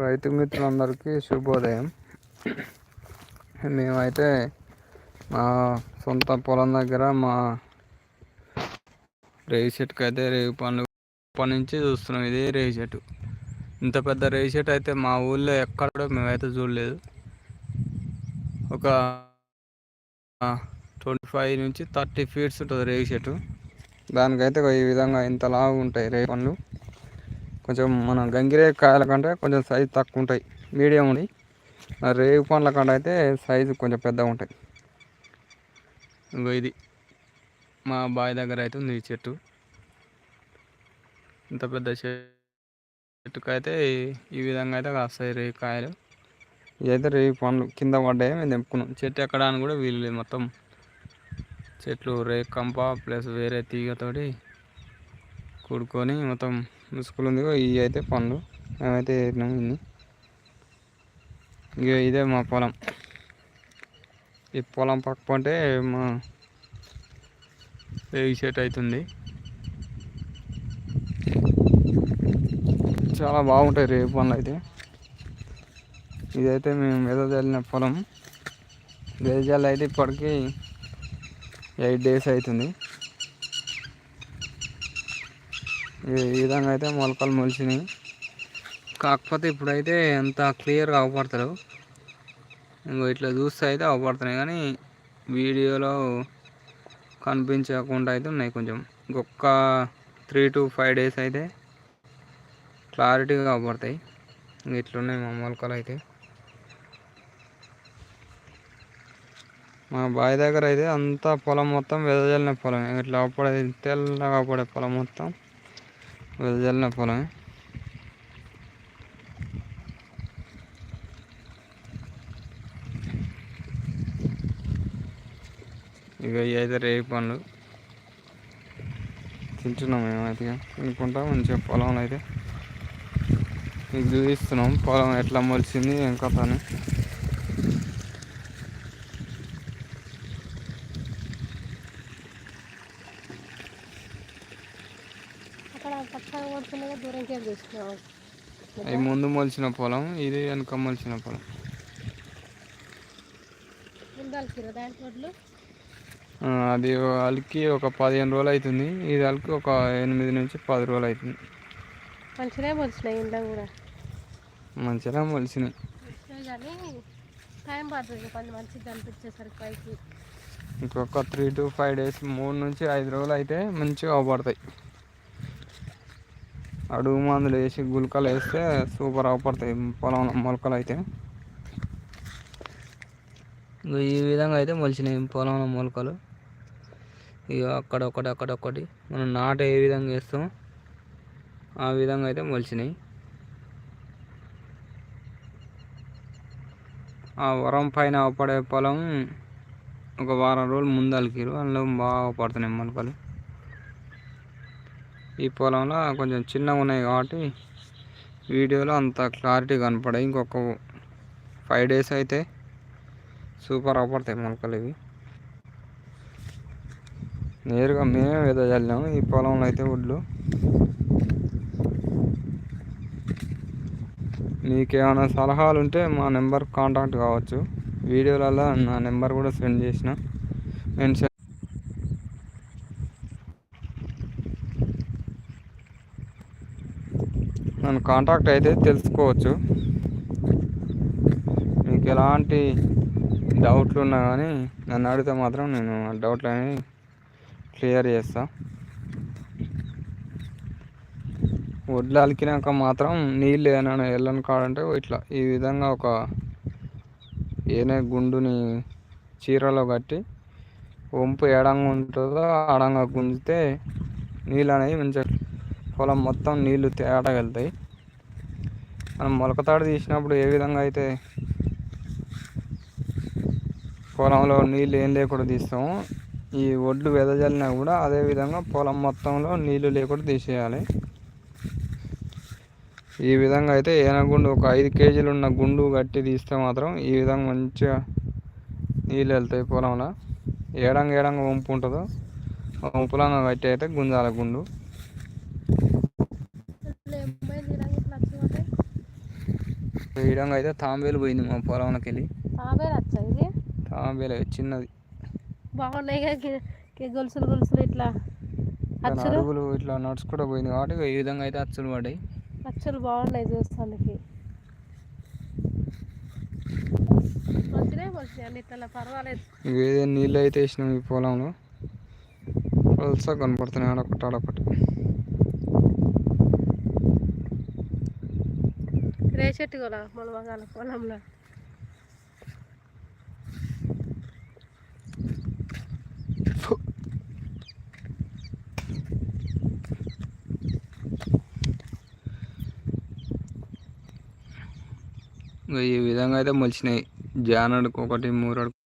రైతు మిత్రులందరికీ శుభోదయం. మేమైతే మా సొంత పొలం దగ్గర మా రేగి చెట్టుకు అయితే రేగి పండ్లు అప్పటి నుంచి చూస్తున్నాం. ఇది రేయి చెట్టు. ఇంత పెద్ద రేయి చెట్టు అయితే మా ఊళ్ళో ఎక్కడ మేమైతే చూడలేదు. ఒక ట్వంటీ ఫైవ్ నుంచి థర్టీ ఫీట్స్ ఉంటుంది రేగి చెట్టు. దానికైతే ఈ విధంగా ఇంత లావు ఉంటాయి రేగి పండ్లు. కొంచెం మన గంగిరే కాయల కంటే కొంచెం సైజు తక్కువ ఉంటాయి. మీడియం ఉండి రేగు పండ్ల కంటే అయితే సైజు కొంచెం పెద్దగా ఉంటాయి. ఇంకో ఇది. మా బావి దగ్గర అయితే ఉంది ఈ చెట్టు. ఇంత పెద్ద చెట్టుకైతే అయితే ఈ విధంగా అయితే కాస్తాయి రేగు కాయలు. ఇదైతే రేగు పండ్లు కింద పడ్డాయి మేము తెంపుకున్నాం. చెట్టు ఎక్కడానికి కూడా వీలు మొత్తం. చెట్లు రేగు కంప ప్లస్ వేరే తీగతోటి కూడుకొని మొత్తం ముసుగులు ఉంది ఇవి అయితే పండ్లు. మేమైతే వేసినాము ఇన్ని. ఇక ఇదే మా పొలం. ఈ పొలం పక్క పంటే మా రేగి అవుతుంది చాలా బాగుంటాయి రేపు పనులు అయితే ఇదైతే మేము వెదజల్లిన పొలం. వెదజల్లి అయితే ఇప్పటికీ ఎయిట్ డేస్ అవుతుంది ఈ విధంగా అయితే మొలకలు మొలిచినాయి కాకపోతే ఇప్పుడైతే అంత క్లియర్గా అవపడతారు ఇంకో ఇట్లా చూస్తే అయితే అవపడుతున్నాయి కానీ వీడియోలో కనిపించకుండా అయితే ఉన్నాయి కొంచెం. ఇంకొక త్రీ టు ఫైవ్ డేస్ అయితే క్లారిటీగా అవపడతాయి. ఇట్లున్నాయి మా మొలకలు అయితే. మా బావి దగ్గర అయితే అంతా పొలం మొత్తం వెదజల్లిన పొలం ఇట్లా అవపడే తెల్లగా పడే పొలం మొత్తం. వెదజల్లిన పొలమే ఇక అయితే రేగి పండ్లు తింటున్నాం మేమైతే తినుకుంటా మంచిగా పొలంలో అయితే. ఇది చూపిస్తున్నాం పొలం ఎట్లా మొలిచింది ఏం కథ అని. అవి ముందు మొలిచిన పొలం ఇది వెనక మొలిచిన పొలం. అది అలికి ఒక పదిహేను రోజులు అవుతుంది ఇది అలికి ఒక ఎనిమిది నుంచి పది రోజులు అవుతుంది మంచిగా మొలిచినాయి ఇంట్లో కూడా. మంచిగా మొలిచినాయి. కానీ టైం పడుతుంది. కొంచెం మంచిగా అనిపించేసరికి పైకి. ఇంకొక త్రీ టు ఫైవ్ డేస్ మూడు నుంచి ఐదు రోజులు అయితే మంచిగా అవపడతాయి అడుగు మందులు వేసి గులకలు వేస్తే సూపర్ అవపడతాయి పొలంలో మొలకలు అయితే. ఈ విధంగా అయితే మొలిచినాయి పొలంలో మొలకలు. ఇక అక్కడ ఒకటి అక్కడ ఒకటి. మనం నాట ఏ విధంగా వేస్తాం ఆ విధంగా అయితే మొలిచినాయి. ఆ వరం పైన పడే పొలం ఒక వారం రోజులు ముందలికిరు అందులో బాగా పడుతున్నాయి మొలకలు. ఈ పొలంలో కొంచెం చిన్నగా ఉన్నాయి కాబట్టి వీడియోలో అంత క్లారిటీ కనపడాయి ఇంకొక ఫైవ్ డేస్ అయితే సూపర్ అవపడతాయి మొలకలు ఇవి. నేరుగా మేమే విధ చల్లాము. ఈ పొలంలో అయితే వడ్లు మీకేమైనా సలహాలు ఉంటే మా నెంబర్ కాంటాక్ట్ కావచ్చు. వీడియోలలో నా నెంబర్ కూడా సెండ్ చేసిన. మెన్షన్ నన్ను కాంటాక్ట్ అయితే తెలుసుకోవచ్చు. మీకు ఎలాంటి డౌట్లు ఉన్నా కానీ నన్ను అడిగితే మాత్రం నేను ఆ డౌట్లు అనేవి క్లియర్ చేస్తా. వడ్లు అలికినాక మాత్రం నీళ్ళు ఏమైనా వెళ్ళను కాడంటే ఇట్లా ఈ విధంగా ఒక ఏనే గుండుని చీరలో కట్టి వంపు ఎడంగా ఉంటుందో అడంగా గుంజితే నీళ్ళు అనేవి మంచిగా పొలం మొత్తం నీళ్ళు తేడా వెళ్తాయి మనం మొలకతాడు తీసినప్పుడు ఏ విధంగా అయితే పొలంలో నీళ్ళు ఏం లేకుండా తీస్తాము ఈ ఒడ్లు వెదజల్లినా కూడా అదే విధంగా పొలం మొత్తంలో నీళ్ళు లేకుండా తీసేయాలి. ఈ విధంగా అయితే ఏనగుండు ఒక ఐదు కేజీలు ఉన్న గుండు కట్టి తీస్తే మాత్రం ఈ విధంగా మంచిగా నీళ్ళు వెళ్తాయి పొలంలో. ఏడంగా ఏడంగా వంపు ఉంటుందో వంపులంగా కట్టి అయితే గుంజాల గుండు. ఈ విధంగా అయితే తాంబేలు పోయింది మా పొలంలోకి వెళ్ళి తాబేలు వచ్చా ఇది? తాంబేలు చిన్నది. బాగున్నాయి గొలుసులు గొలుసులు ఇట్లా. అడుగులు ఇట్లా నడుచుకుంటూ పోయింది కాబట్టి ఈ విధంగా అయితే అచ్చులు పడ్డాయి. అచ్చులు బాగున్నాయి చూస్తానికి. ఇవేదో నీళ్ళు అయితే వేసినాం ఈ పొలంలో. పలుసా కనపడుతున్నాయి ఆడొకటి ఆడొకటి రే చెట్టు కూడా మన మగాల పొలంలో? ఈ విధంగా అయితే మొలిచినాయి. జానడుకు ఒకటి మూరడుకు